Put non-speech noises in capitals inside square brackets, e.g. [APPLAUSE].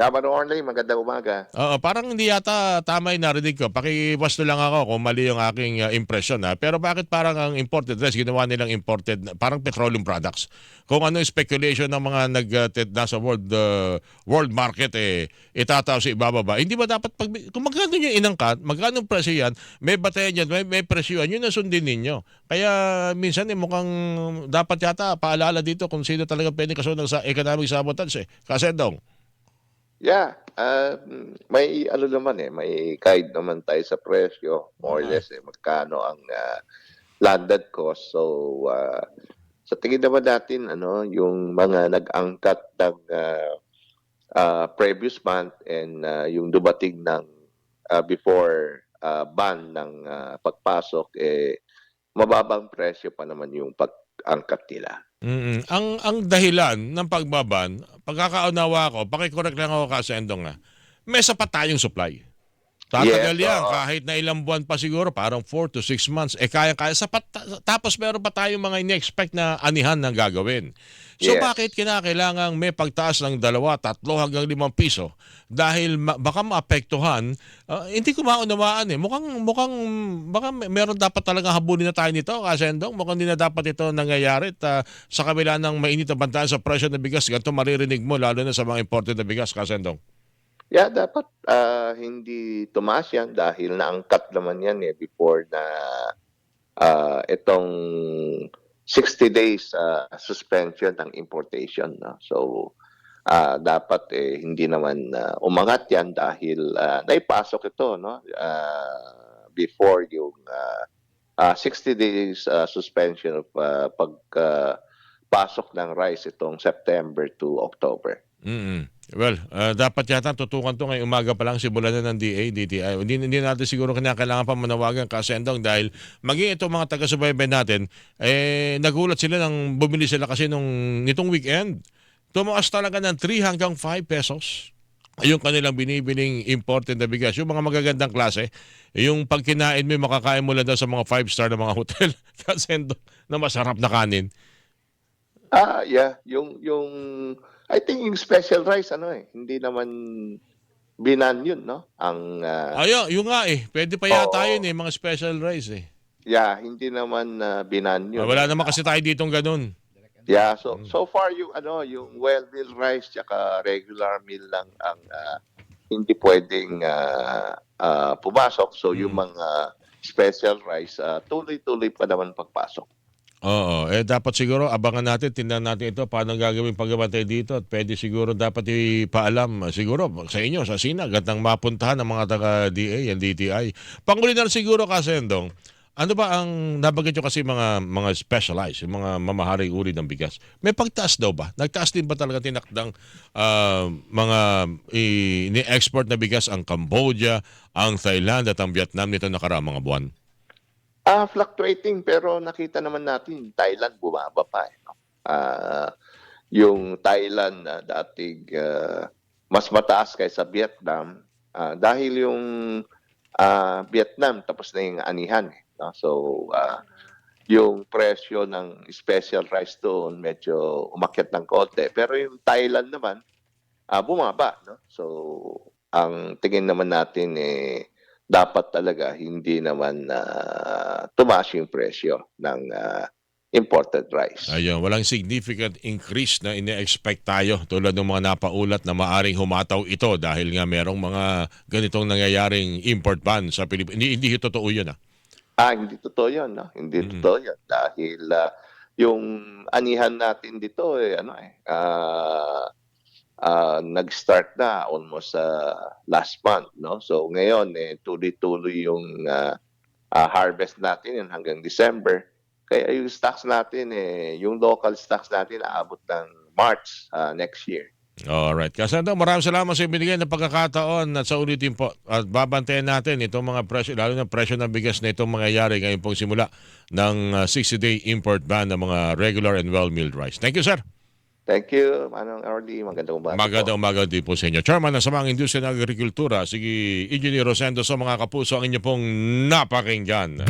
Chairman Orley, magandang umaga. Oo, parang hindi yata tama yung narinig ko. Pakiwasto lang ako kung mali yung aking uh, impression. Ha? Pero bakit parang ang imported rice, ginawa nilang imported, parang petroleum products? Kung ano yung speculation ng mga nag, uh, nasa world, uh, world market, eh, itataw sa ibababa. Hindi ba dapat, pag, kung magkano yung inangkat, magkano presyo yan, may batayan yan, may, may presyo yan, yun ang sundin ninyo. Kaya minsan eh, mukhang dapat yata paalala dito kung sino talaga pwede kasunod sa economic sabotage. Eh. Kasi dong. Yeah, uh, may ano naman eh, may guide naman tayo sa presyo, more or Ah. less eh, magkano ang uh, landed cost. So, uh, sa tingin naman natin, ano, yung mga nag-angkat ng uh, uh, previous month and uh, yung dumating ng uh, before uh, ban ng uh, pagpasok, eh, mababang presyo pa naman yung pag-angkat nila. mm Ang ang dahilan ng pagbaban, pagkakaunawa ko, paki-correct lang ako kasi endong nga. May sapat tayong supply. Tatagal Yes, yan oo. kahit na ilang buwan pa siguro, parang 4 to 6 months. Eh kaya kaya sapat ta- tapos meron pa tayong mga ini-expect na anihan na gagawin. So Yes. bakit kinakailangang may pagtaas ng dalawa, tatlo hanggang limang piso? Dahil ma- baka maapektuhan, ah, hindi ko maunawaan eh. Mukhang, mukhang, baka meron dapat talagang habulin na tayo nito, Kasendong. Mukhang hindi na dapat ito nangyayari. At, ah, sa kabila ng mainit na bantaan sa presyo ng bigas, ganito maririnig mo, lalo na sa mga imported na bigas, Kasendong. Yeah, dapat ah, hindi tumaas yan dahil naangkat naman yan eh before na ah, itong 60 days ah, suspension ng importation. No? So, ah, dapat eh, hindi naman ah, umangat yan dahil ah, naipasok ito no? Ah, before yung ah, ah, 60 days ah, suspension of ah, pag ah, pasok ng rice itong September to October. Mm Well, ah, dapat yata tutukan to ngayong umaga pa lang simulan na ng DA, DTI. Hindi, hindi natin siguro kinakailangan pa manawagan kasendong dahil maging itong mga taga-subaybay natin, eh, nagulat sila nang bumili sila kasi nung nitong weekend. Tumaas talaga ng 3 hanggang 5 pesos yung kanilang binibiling imported na bigas. Yung mga magagandang klase, yung pag mo, makakain mo lang daw sa mga 5-star na mga [LAUGHS] hotel. kasendong na masarap na kanin. Ah, yeah, yung yung I think yung special rice ano eh, hindi naman binan yun, no? Ang ah, Ayun, yung nga eh. Pwede pa yata Oo. yun eh, mga special rice eh. yeah, hindi naman ah, binan yun. Ah, Wala naman kasi tayo ditong ganun. Yeah, so so far yung ano, yung well-milled rice tsaka regular meal lang ang ah, hindi pwedeng ah, ah, pumasok. So yung Mm. mga special rice ah, tuloy-tuloy pa naman pagpasok. Oo. Eh, dapat siguro abangan natin, tingnan natin ito, paano gagawin pagbabantay dito. At pwede siguro dapat ipaalam, siguro sa inyo, sa SINAG, at nang mapuntahan ng mga taga-DA and DTI. Panguli na siguro kasi, Endong, ano ba ang nabanggit nyo kasi mga mga specialized, yung mga mamaharing uri ng bigas? May pagtaas daw ba? Nagtaas din ba talaga tinakdang ah, mga i- ni-export na bigas ang Cambodia, ang Thailand at ang Vietnam nito nakaraang mga buwan? Ah, fluctuating pero nakita naman natin Thailand bumaba pa eh. no? Ah, yung Thailand na dating ah, mas mataas kaysa Vietnam ah, dahil yung ah, Vietnam tapos na yung anihan eh. no? So ah, yung presyo ng special rice doon medyo umakyat ng konti. Pero yung Thailand naman ah, bumaba. No? So ang tingin naman natin eh dapat talaga hindi naman na tumaas yung presyo ng ah, imported rice. Ayun, walang significant increase na ine-expect tayo tulad ng mga napaulat na maaring humataw ito dahil nga merong mga ganitong nangyayaring import ban sa Pilipinas. Hindi, hindi totoo yun ah. Ah, hindi totoo yun. No? Hindi Mhm. totoo yun. Dahil ah, yung anihan natin dito, eh, ano eh, ah, ah, nag-start na almost ah, last month. No? So ngayon, eh, tuloy-tuloy yung ah, ah, harvest natin yun hanggang December. Kaya yung stocks natin, eh, yung local stocks natin, aabot ng March ah, next year. Alright. Kasando, maraming salamat sa ibinigay na pagkakataon at sa ulitin po. At babantayan natin itong mga presyo, lalo na presyo ng bigas na itong mangyayari ngayon pong simula ng ah, 60-day import ban ng mga regular and well-milled rice. Thank you, sir. Thank you, Manong Early. Magandang umaga. po. Magandang umaga din po sa inyo. Chairman ng Samang Industriya ng Agrikultura, sige, Engineer Rosendo sa mga kapuso ang inyo pong napakinggan.